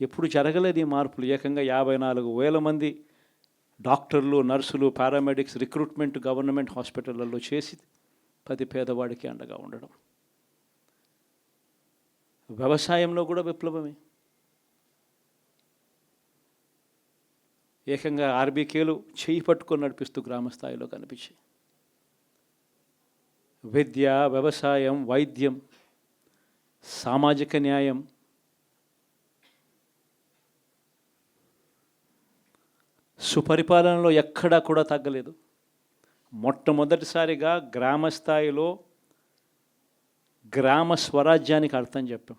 ఎప్పుడు జరగలేదు ఈ మార్పులు. ఏకంగా యాభై నాలుగు వేల మంది డాక్టర్లు నర్సులు పారామెడిక్స్ రిక్రూట్మెంట్ గవర్నమెంట్ హాస్పిటళ్ళలో చేసి ప్రతి పేదవాడికి అండగా ఉండడం. వ్యవసాయంలో కూడా విప్లవమే. ఏకంగా ఆర్బీకేలు చేయి పట్టుకొని నడిపిస్తూ గ్రామ స్థాయిలో కనిపించాయి. విద్య వ్యవసాయం వైద్యం సామాజిక న్యాయం సుపరిపాలనలో ఎక్కడా కూడా తగ్గలేదు. మొట్టమొదటిసారిగా గ్రామ స్థాయిలో గ్రామ స్వరాజ్యానికి అర్థం చెప్పాం.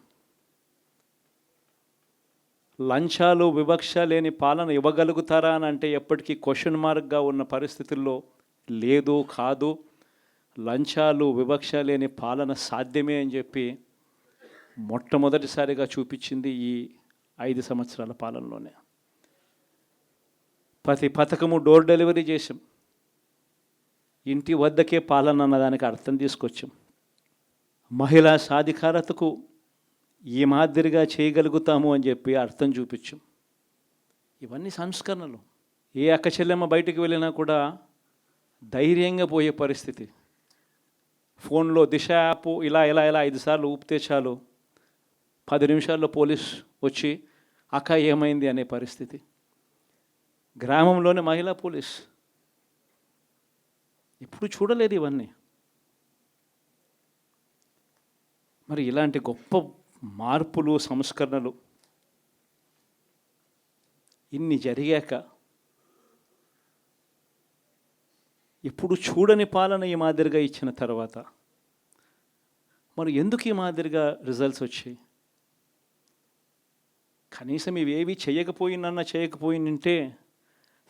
లంచాలు వివక్ష లేని పాలన ఇవ్వగలుగుతారా అని అంటే ఎప్పటికీ క్వశ్చన్ మార్క్గా ఉన్న పరిస్థితుల్లో లేదు కాదు. లంచాలు వివక్ష లేని పాలన సాధ్యమే అని చెప్పి మొట్టమొదటిసారిగా చూపించింది ఈ ఐదు సంవత్సరాల పాలనలోనే. ప్రతి పథకము డోర్ డెలివరీ చేసాం ఇంటి వద్దకే పాలన అన్నదానికి అర్థం తీసుకొచ్చాం. మహిళా సాధికారతకు ఈ మాదిరిగా చేయగలుగుతాము అని చెప్పి అర్థం చూపించాం. ఇవన్నీ సంస్కరణలు. ఏ అక్క చెల్లెమ్మ బయటికి వెళ్ళినా కూడా ధైర్యంగా పోయే పరిస్థితి. ఫోన్లో దిశ యాప్ ఇలా ఇలా ఇలా ఐదు సార్లు ఊపితే చాలు. పది నిమిషాల్లో పోలీస్ వచ్చి అక్క ఏమైంది? అనే పరిస్థితి. గ్రామంలోనే మహిళా పోలీస్. ఎప్పుడు చూడలేదు ఇవన్నీ. మరి ఇలాంటి గొప్ప మార్పులు సంస్కరణలు ఇన్ని జరిగాక ఇప్పుడు చూడని పాలన ఈ మాదిరిగా ఇచ్చిన తర్వాత మరి ఎందుకు ఈ మాదిరిగా రిజల్ట్స్ వచ్చాయి? కనీసం ఇవేవి చేయకపోయినన్నా చేయకపోయినంటే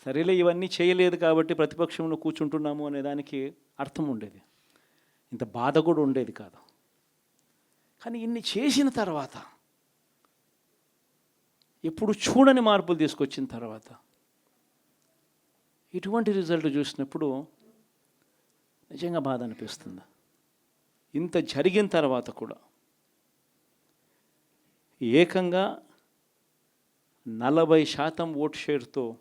సరేలే ఇవన్నీ చేయలేదు కాబట్టి ప్రతిపక్షంలో కూర్చుంటున్నాము అనే దానికి అర్థం ఉండేది. ఇంత బాధ కూడా ఉండేది కాదు. కానీ ఇన్ని చేసిన తర్వాత ఎప్పుడు చూడని మార్పులు తీసుకొచ్చిన తర్వాత ఇటువంటి రిజల్ట్ చూసినప్పుడు నిజంగా బాధ అనిపిస్తుంది. ఇంత జరిగిన తర్వాత కూడా ఏకంగా నలభై శాతం ఓట్ షేర్తో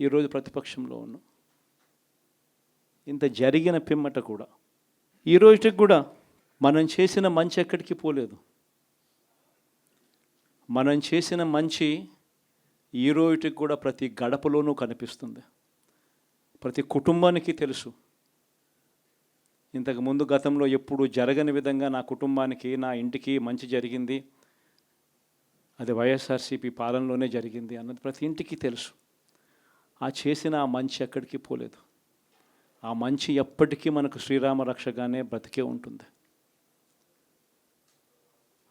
ఈరోజు ప్రతిపక్షంలో ఉన్నాం. ఇంత జరిగిన పిమ్మట కూడా. ఈ రోజుకి కూడా మనం చేసిన మంచి ఎక్కడికి పోలేదు. మనం చేసిన మంచి ఈ రోజుకి కూడా ప్రతి గడపలోనూ కనిపిస్తుంది. ప్రతి కుటుంబానికి తెలుసు. ఇంతకు ముందు గతంలో ఎప్పుడు జరగని విధంగా నా కుటుంబానికి నా ఇంటికి మంచి జరిగింది. అది వైఎస్ఆర్సీపీ పాలనలోనే జరిగింది అన్నది ప్రతి ఇంటికి తెలుసు. ఆ చేసిన ఆ మంచి ఎక్కడికి పోలేదు. ఆ మంచి ఎప్పటికీ మనకు శ్రీరామ రక్షగానే బ్రతికే ఉంటుంది.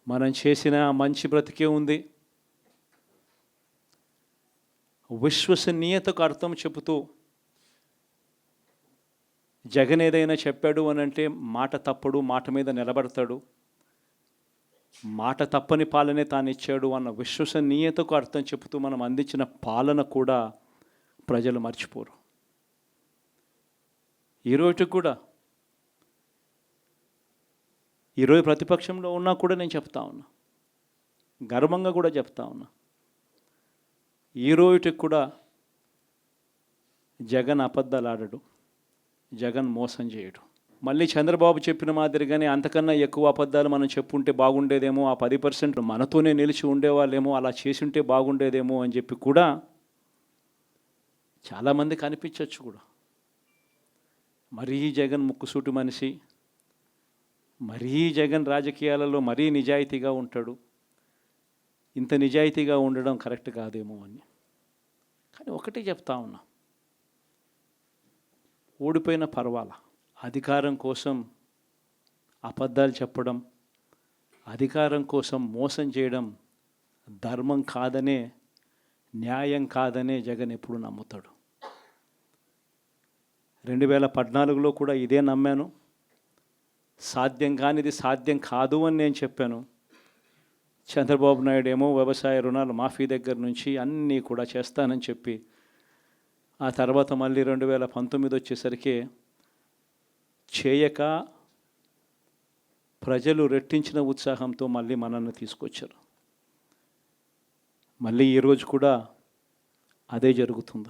మనం చేసిన ఆ మంచి బ్రతికే ఉంది. విశ్వసనీయతకు అర్థం చెబుతూ జగన్ ఏదైనా చెప్పాడు అని అంటే మాట తప్పడు మాట మీద నిలబడతాడు. మాట తప్పని పాలనే తాను ఇచ్చాడు అన్న విశ్వసనీయతకు అర్థం చెబుతూ మనం అందించిన పాలన కూడా ప్రజలు మర్చిపోరు. ఈరోజు కూడా ఈరోజు ప్రతిపక్షంలో ఉన్నా కూడా నేను చెప్తా ఉన్నా. గర్వంగా కూడా చెప్తా ఉన్నా. ఈ కూడా జగన్ అబద్ధాలు ఆడడు జగన్ మోసం చేయడు. మళ్ళీ చంద్రబాబు చెప్పిన మాదిరిగానే అంతకన్నా ఎక్కువ అబద్ధాలు మనం చెప్పుంటే బాగుండేదేమో ఆ పది పర్సెంట్ మనతోనే నిలిచి ఉండేవాళ్ళేమో అలా చేసి ఉంటే బాగుండేదేమో అని చెప్పి కూడా చాలామంది కనిపించవచ్చు కూడా. మరీ జగన్ ముక్కుసూటి మనిషి మరీ జగన్ రాజకీయాలలో మరీ నిజాయితీగా ఉంటాడు. ఇంత నిజాయితీగా ఉండడం కరెక్ట్ కాదేమో అని. కానీ ఒకటే చెప్తా ఉన్నా. ఓడిపోయిన పర్వాలా? అధికారం కోసం అబద్ధాలు చెప్పడం అధికారం కోసం మోసం చేయడం ధర్మం కాదనే న్యాయం కాదనే జగన్ ఎప్పుడు నమ్ముతాడు. రెండు వేల పద్నాలుగులో కూడా ఇదే నమ్మాను. సాధ్యం కానిది సాధ్యం కాదు అని నేను చెప్పాను. చంద్రబాబు నాయుడు ఏమో వ్యవసాయ రుణాలు మాఫీ దగ్గర నుంచి అన్నీ కూడా చేస్తానని చెప్పి ఆ తర్వాత మళ్ళీ రెండు వేల పంతొమ్మిది వచ్చేసరికి చేయక ప్రజలు రెట్టించిన ఉత్సాహంతో మళ్ళీ మనల్ని తీసుకొచ్చారు. మళ్ళీ ఈరోజు కూడా అదే జరుగుతుంది.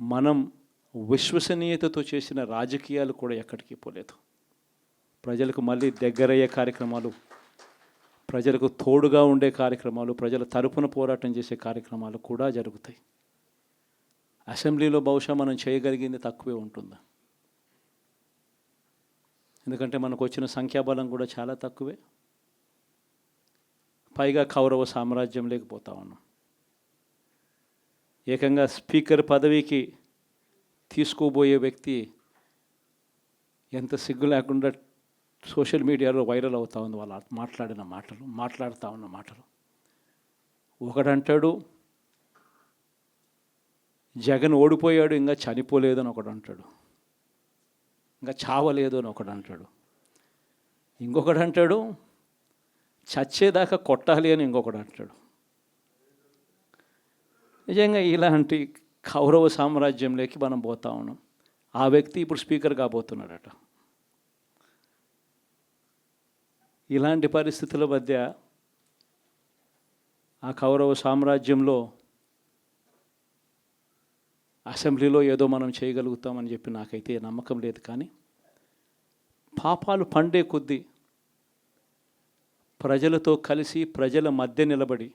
మనం విశ్వసనీయతతో చేసిన రాజకీయాలు కూడా ఎక్కడికి పోలేదు. ప్రజలకు మళ్ళీ దగ్గరయ్యే కార్యక్రమాలు ప్రజలకు తోడుగా ఉండే కార్యక్రమాలు ప్రజల తరపున పోరాటం చేసే కార్యక్రమాలు కూడా జరుగుతాయి. అసెంబ్లీలో బహుశా మనం చేయగలిగింది తక్కువే ఉంటుంది? ఎందుకంటే మనకు వచ్చిన సంఖ్యాబలం కూడా చాలా తక్కువే. పైగా కౌరవ సామ్రాజ్యం లేకపోతా ఉన్నాం. ఏకంగా స్పీకర్ పదవికి తీసుకోబోయే వ్యక్తి ఎంత సిగ్గు లేకుండా సోషల్ మీడియాలో వైరల్ అవుతా ఉంది వాళ్ళు మాట్లాడిన మాటలు మాట్లాడుతూ ఉన్న మాటలు. ఒకడంటాడు జగన్ ఓడిపోయాడు ఇంకా చనిపోలేదు అని ఒకడు అంటాడు ఇంకా చావలేదు అని ఒకడు అంటాడు ఇంకొకడు అంటాడు చచ్చేదాకా కొట్టాలి అని ఇంకొకడు అంటాడు నిజంగా ఇలాంటి కౌరవ సామ్రాజ్యంలోకి మనం పోతా ఉన్నాం. ఆ వ్యక్తి ఇప్పుడు స్పీకర్ కాబోతున్నాడట. ఇలాంటి పరిస్థితుల మధ్య ఆ కౌరవ సామ్రాజ్యంలో అసెంబ్లీలో ఏదో మనం చేయగలుగుతామని చెప్పి నాకైతే నమ్మకం లేదు కానీ పాపాలు పండే కొద్దీ ప్రజలతో కలిసి ప్రజల మధ్య నిలబడి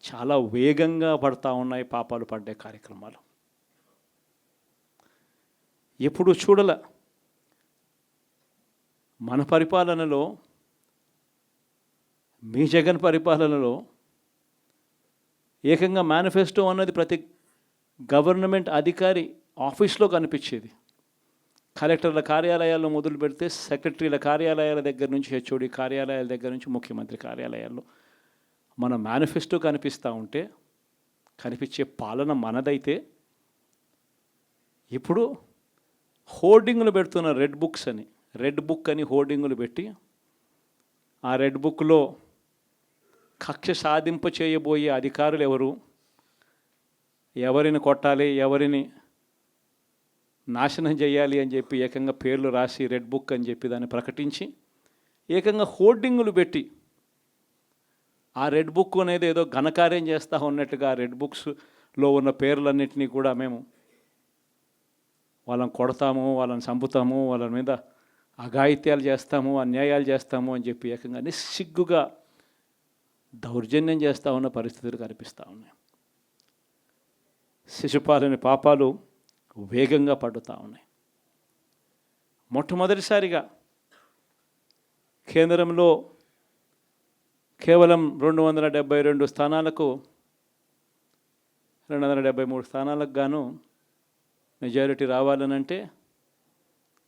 చాలా వేగంగా పడతా ఉన్నాయి పాపాలు పడ్డే కార్యక్రమాలు. ఎప్పుడు చూడల మన పరిపాలనలో మీ జగన్ పరిపాలనలో ఏకంగా మేనిఫెస్టో అన్నది ప్రతి గవర్నమెంట్ అధికారి ఆఫీస్లో కనిపించేది. కలెక్టర్ల కార్యాలయాల్లో మొదలు పెడితే సెక్రటరీల కార్యాలయాల దగ్గర నుంచి హెచ్ఓడి కార్యాలయాల దగ్గర నుంచి ముఖ్యమంత్రి కార్యాలయాల్లో. మన మేనిఫెస్టో కనిపిస్తూ ఉంటే కనిపించే పాలన మనదైతే ఇప్పుడు హోర్డింగ్లు పెడుతున్న రెడ్ బుక్స్ అని రెడ్ బుక్ అని హోర్డింగులు పెట్టి ఆ రెడ్ బుక్లో కక్ష సాధింప చేయబోయే అధికారులు ఎవరు? ఎవరిని కొట్టాలి ఎవరిని నాశనం చేయాలి అని చెప్పి ఏకంగా పేర్లు రాసి రెడ్ బుక్ అని చెప్పి దాన్ని ప్రకటించి ఏకంగా హోర్డింగులు పెట్టి ఆ రెడ్ బుక్ అనేది ఏదో ఘనకార్యం చేస్తూ ఉన్నట్టుగా రెడ్ బుక్స్లో ఉన్న పేర్లన్నింటినీ కూడా మేము వాళ్ళని కొడతాము వాళ్ళని చంపుతాము వాళ్ళ మీద అఘాయిత్యాలు చేస్తాము అన్యాయాలు చేస్తాము అని చెప్పి ఏకంగా నిస్సిగ్గుగా దౌర్జన్యం చేస్తూ ఉన్న పరిస్థితులు కనిపిస్తూ ఉన్నాయి. శిశుపాలని పాపాలు వేగంగా పడుతూ ఉన్నాయి. మొట్టమొదటిసారిగా కేంద్రంలో కేవలం రెండు వందల డెబ్బై రెండు స్థానాలకు రెండు వందల డెబ్బై మూడు స్థానాలకు గాను మెజారిటీ రావాలనంటే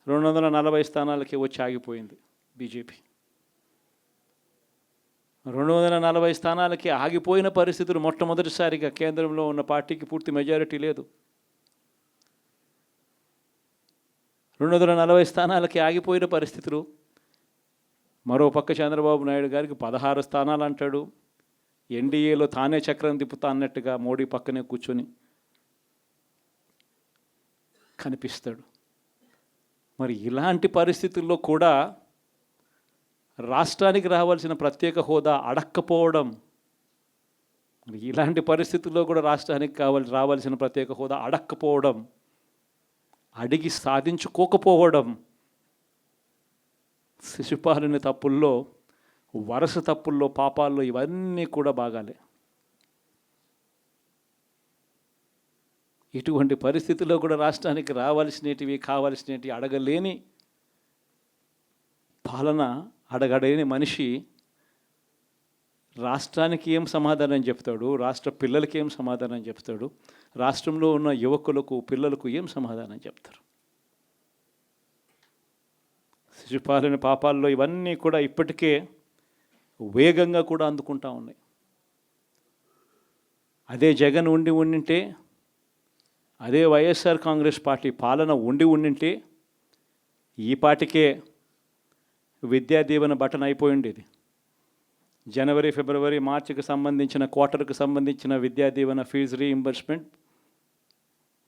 రెండు వందల నలభై స్థానాలకి వచ్చి ఆగిపోయింది బీజేపీ. రెండు వందల నలభై స్థానాలకి ఆగిపోయిన పరిస్థితులు మొట్టమొదటిసారిగా కేంద్రంలో ఉన్న పార్టీకి పూర్తి మెజారిటీ లేదు. రెండు వందల నలభై స్థానాలకి ఆగిపోయిన పరిస్థితులు మరో పక్క చంద్రబాబు నాయుడు గారికి పదహారు స్థానాలు అంటాడు. ఎన్డీఏలో తానే చక్రం తిప్పుతా అన్నట్టుగా మోడీ పక్కనే కూర్చొని కనిపిస్తాడు. మరి ఇలాంటి పరిస్థితుల్లో కూడా రాష్ట్రానికి రావాల్సిన ప్రత్యేక హోదా అడక్కపోవడం మరి ఇలాంటి పరిస్థితుల్లో కూడా రాష్ట్రానికి కావాలి రావాల్సిన ప్రత్యేక హోదా అడక్కపోవడం అడిగి సాధించుకోకపోవడం శిశుపాలుని తప్పుల్లో వరుస తప్పుల్లో పాపాల్లో ఇవన్నీ కూడా బాగాలే. ఇటువంటి పరిస్థితుల్లో కూడా రాష్ట్రానికి రావాల్సినటివి కావాల్సినవి అడగలేని పాలన అడగడలేని మనిషి రాష్ట్రానికి ఏం సమాధానం చెప్తాడు? రాష్ట్ర పిల్లలకి ఏం సమాధానం చెప్తాడు? రాష్ట్రంలో ఉన్న యువకులకు పిల్లలకు ఏం సమాధానం చెప్తారు? శిశుపాలన పాపాల్లో ఇవన్నీ కూడా ఇప్పటికే వేగంగా కూడా అందుకుంటా ఉన్నాయి. అదే జగన్ ఉండి ఉండింటే అదే వైఎస్ఆర్ కాంగ్రెస్ పార్టీ పాలన ఉండి ఉండింటే ఈ పాటికే విద్యా దీవెన బటన్ అయిపోయి ఉండేది. జనవరి ఫిబ్రవరి మార్చికి సంబంధించిన క్వార్టర్కి సంబంధించిన Vidya Deevena fee reimbursement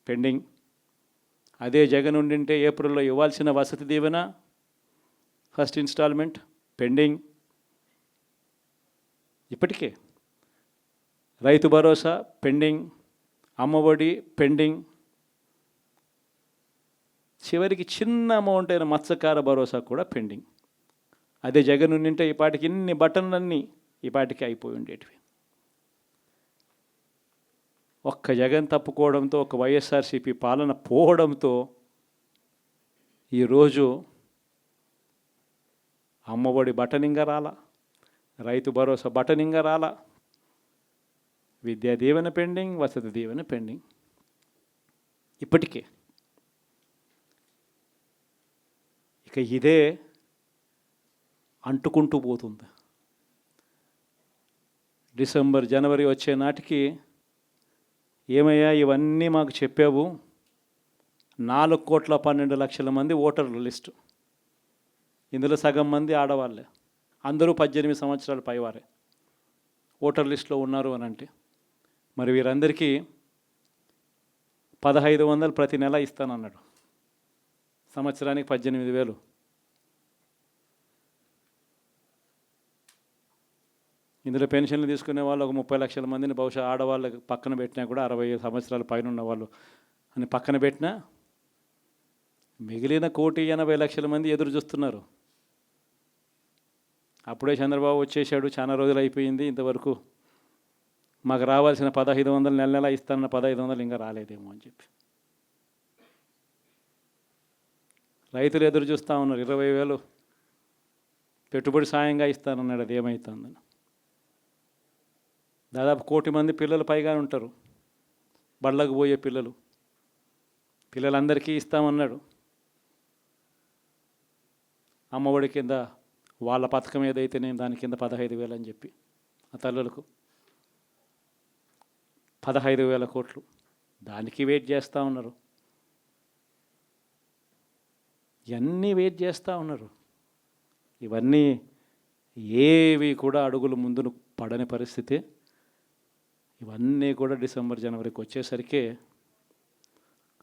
pending. అదే జగన్ ఉండింటే ఏప్రిల్లో ఇవ్వాల్సిన Vasathi Deevena first instalment pending. ఇప్పటికే రైతు భరోసా పెండింగ్ అమ్మఒడి పెండింగ్. చివరికి చిన్న అమౌంట్ అయిన మత్స్యకార భరోసా కూడా పెండింగ్. అదే జగన్ ఉండింటే ఈ పాటికి ఇన్ని బటన్లన్నీ ఈ పాటికి అయిపోయి ఉండేటివి. ఒక్క జగన్ తప్పుకోవడంతో ఒక వైఎస్ఆర్సీపీ పాలన పోవడంతో ఈరోజు అమ్మఒడి బటనింగా రాలా రైతు భరోసా బటనింగ రాలా విద్యా దీవెన పెండింగ్ వసతి దీవెన పెండింగ్. ఇప్పటికే ఇక ఇదే అంటుకుంటూ పోతుంది. డిసెంబర్ జనవరి వచ్చే నాటికి ఏమయ్యా ఇవన్నీ మాకు చెప్పావు. నాలుగు కోట్ల పన్నెండు లక్షల మంది ఓటర్ల లిస్టు. ఇందులో సగం మంది ఆడవాళ్ళే. అందరూ పద్దెనిమిది సంవత్సరాల పైవారే. ఓటర్ లిస్టులో ఉన్నారు అని అంటే. మరి వీరందరికీ పదహైదు వందలు ప్రతి నెల ఇస్తానన్నాడు. సంవత్సరానికి పద్దెనిమిది వేలు. ఇందులో పెన్షన్లు తీసుకునే వాళ్ళు ఒక ముప్పై లక్షల మందిని బహుశా ఆడవాళ్ళకి పక్కన పెట్టినా కూడా అరవై సంవత్సరాల పైన ఉన్న వాళ్ళు. అని పక్కన పెట్టినా మిగిలిన కోటి ఎనభై లక్షల మంది ఎదురు చూస్తున్నారు. అప్పుడే చంద్రబాబు వచ్చేసాడు చాలా రోజులు అయిపోయింది. ఇంతవరకు మాకు రావాల్సిన పదహైదు వందలు నెల నెల ఇస్తానన్న పదహైదు వందలు ఇంకా రాలేదేమో అని చెప్పి. రైతులు ఎదురు చూస్తూ ఉన్నారు ఇరవై వేలు పెట్టుబడి సాయంగా ఇస్తానన్నాడు అది ఏమవుతుందని దాదాపు కోటి మంది పిల్లలు పైగా ఉంటారు బళ్ళకు పోయే పిల్లలు. పిల్లలందరికీ ఇస్తామన్నాడు. అమ్మఒడి కింద వాళ్ళ పథకం ఏదైతే నేను దాని కింద పదహైదు వేలు అని చెప్పి ఆ తల్లులకు పదహైదు వేల కోట్లు. దానికి వెయిట్ చేస్తూ ఉన్నారు. ఇవన్నీ వెయిట్ చేస్తూ ఉన్నారు? ఇవన్నీ ఏవి కూడా అడుగులు ముందును పడని పరిస్థితి. ఇవన్నీ కూడా డిసెంబర్ జనవరికి వచ్చేసరికి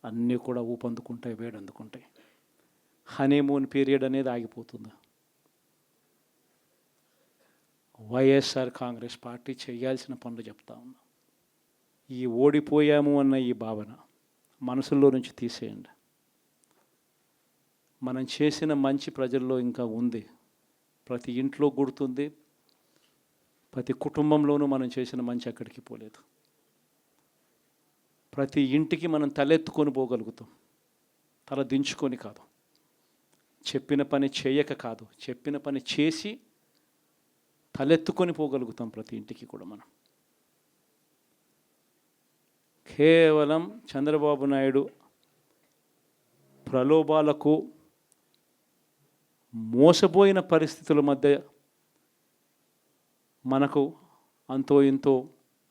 అన్నీ కూడా ఊపందుకుంటాయి వేడందుకుంటాయి. హనీమూన్ పీరియడ్ అనేది ఆగిపోతుంది. వైఎస్ఆర్ కాంగ్రెస్ పార్టీ చేయాల్సిన పనులు చెప్తా ఉన్నా. ఈ ఓడిపోయాము అన్న ఈ భావన మనసులో నుంచి తీసేయండి. మనం చేసిన మంచి ప్రజల్లో ఇంకా ఉంది. ప్రతి ఇంట్లో గుర్తుంది. ప్రతి కుటుంబంలోనూ మనం చేసిన మంచి అక్కడికి పోలేదు. ప్రతి ఇంటికి మనం తలెత్తుకొని పోగలుగుతాం. తల దించుకొని కాదు. చెప్పిన పని చేయక కాదు. చెప్పిన పని చేసి తలెత్తుకొని పోగలుగుతాం ప్రతి ఇంటికి కూడా మనం. కేవలం చంద్రబాబు నాయుడు ప్రలోభాలకు మోసపోయిన పరిస్థితుల మధ్య మనకు అంతో ఇంతో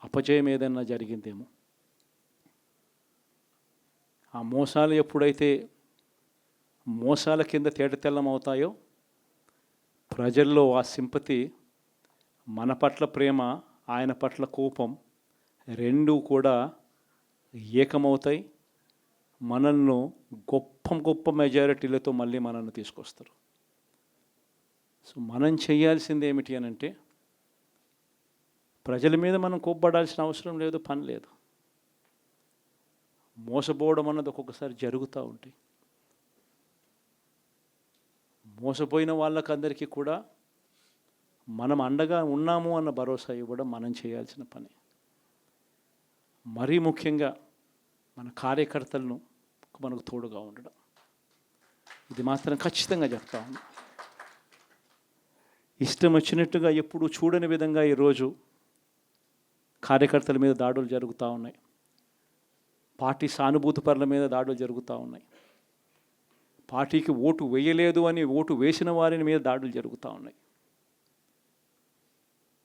అపజయం ఏదైనా జరిగిందేమో. ఆ మోసాలు ఎప్పుడైతే మోసాల కింద తేటతెల్లం అవుతాయో ప్రజల్లో ఆ సింపతి మన పట్ల ప్రేమ ఆయన పట్ల కోపం రెండూ కూడా ఏకమవుతాయి. మనల్ని గొప్ప గొప్ప మెజారిటీలతో మళ్ళీ మనల్ని తీసుకొస్తారు. సో మనం చేయాల్సింది ఏమిటి అని అంటే ప్రజల మీద మనం కోప్పడాల్సిన అవసరం లేదు పని లేదు. మోసపోవడం అన్నది ఒక్కొక్కసారి జరుగుతూ ఉంటాయి. మోసపోయిన వాళ్ళకందరికీ కూడా మనం అండగా ఉన్నాము అన్న భరోసా ఇవ్వడం మనం చేయాల్సిన పని. మరీ ముఖ్యంగా మన కార్యకర్తలను మనకు తోడుగా ఉండడం. ఇది మాత్రం ఖచ్చితంగా చెప్తా ఉన్నా ఇష్టం వచ్చినట్టుగా ఎప్పుడు చూడని విధంగా ఈరోజు కార్యకర్తల మీద దాడులు జరుగుతూ ఉన్నాయి. పార్టీ సానుభూతి పరుల మీద దాడులు జరుగుతూ ఉన్నాయి. పార్టీకి ఓటు వేయలేదు అని ఓటు వేసిన వారిని మీద దాడులు జరుగుతూ ఉన్నాయి.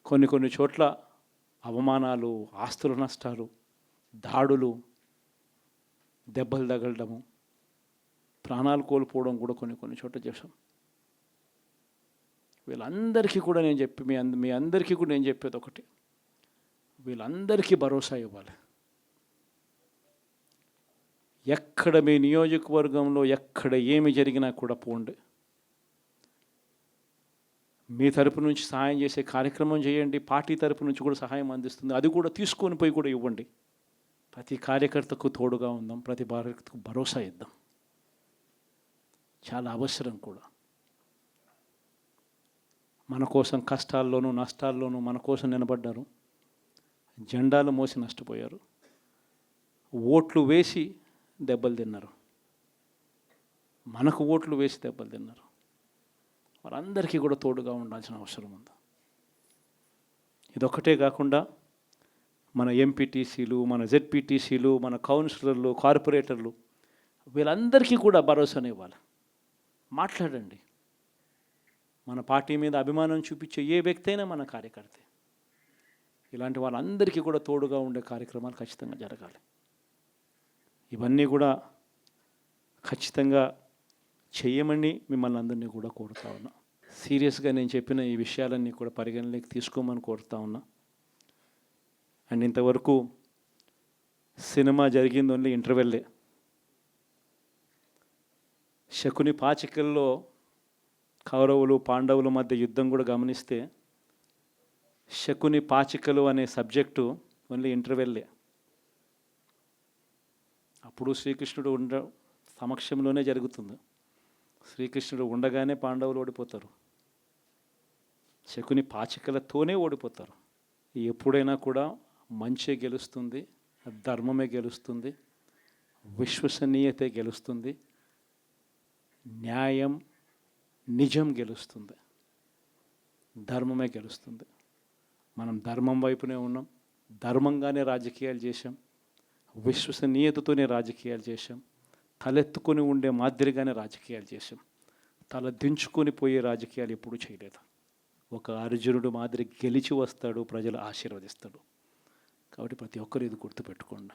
కొన్ని కొన్ని చోట్ల అవమానాలు ఆస్తుల నష్టాలు దాడులు దెబ్బలు తగలడము ప్రాణాలు కోల్పోవడం కూడా కొన్ని కొన్ని చోట్ల చేసాం వీళ్ళందరికీ కూడా నేను చెప్పి మీ అంద మీ అందరికీ కూడా నేను చెప్పేది ఒకటి. వీళ్ళందరికీ భరోసా ఇవ్వాలి. ఎక్కడ మీ నియోజకవర్గంలో ఎక్కడ ఏమి జరిగినా కూడా పోండి. మీ తరపు నుంచి సహాయం చేసే కార్యక్రమం చేయండి. పార్టీ తరపు నుంచి కూడా సహాయం అందిస్తుంది. అది కూడా తీసుకొని పోయి కూడా ఇవ్వండి. ప్రతి కార్యకర్తకు తోడుగా ఉందాం. ప్రతి కార్యకర్తకు భరోసా ఇద్దాం. చాలా అవసరం కూడా. మన కోసం కష్టాల్లోనూ నష్టాల్లోనూ మన కోసం నిలబడ్డారు. జెండాలు మోసి నష్టపోయారు. ఓట్లు వేసి దెబ్బలు తిన్నారు. మనకు ఓట్లు వేసి దెబ్బలు తిన్నారు. వారందరికీ కూడా తోడుగా ఉండాల్సిన అవసరం ఉంది. ఇదొక్కటే కాకుండా మన ఎంపీటీసీలు మన జెడ్పీటీసీలు మన కౌన్సిలర్లు కార్పొరేటర్లు వీళ్ళందరికీ కూడా భరోసాను ఇవ్వాలి. మాట్లాడండి. మన పార్టీ మీద అభిమానం చూపించే ఏ వ్యక్తి అయినా మన కార్యకర్తే. ఇలాంటి వాళ్ళందరికీ కూడా తోడుగా ఉండే కార్యక్రమాలు ఖచ్చితంగా జరగాలి. ఇవన్నీ కూడా ఖచ్చితంగా చేయమని మిమ్మల్ని అందరినీ కూడా కోరుతా ఉన్నా. సీరియస్గా నేను చెప్పిన ఈ విషయాలన్నీ కూడా పరిగణలోకి తీసుకోమని కోరుతా ఉన్నా. అండ్ ఇంతవరకు సినిమా జరిగింది ఓన్లీ ఇంటర్వెల్లే. శకుని పాచికల్లో కౌరవులు పాండవుల మధ్య యుద్ధం కూడా గమనిస్తే శకుని పాచికలు అనే సబ్జెక్టు ఓన్లీ ఇంటర్వెల్లే. అప్పుడు శ్రీకృష్ణుడు ఉండ సమక్షంలోనే జరుగుతుంది. శ్రీకృష్ణుడు ఉండగానే పాండవులు ఓడిపోతారు. శకుని పాచికలతోనే ఓడిపోతారు. ఎప్పుడైనా కూడా మంచే గెలుస్తుంది ధర్మమే గెలుస్తుంది విశ్వసనీయతే గెలుస్తుంది న్యాయం నిజం గెలుస్తుంది ధర్మమే గెలుస్తుంది. మనం ధర్మం వైపునే ఉన్నాం ధర్మంగానే రాజకీయాలు చేశాం విశ్వసనీయతతోనే రాజకీయాలు చేశాం తలెత్తుకొని ఉండే మాదిరిగానే రాజకీయాలు చేశాం. తల దించుకొని పోయే రాజకీయాలు ఎప్పుడూ చేయలేదు. ఒక అర్జునుడు మాదిరి గెలిచి వస్తాడు ప్రజలు ఆశీర్వదిస్తాడు కాబట్టి ప్రతి ఒక్కరు ఇది గుర్తుపెట్టుకోండి.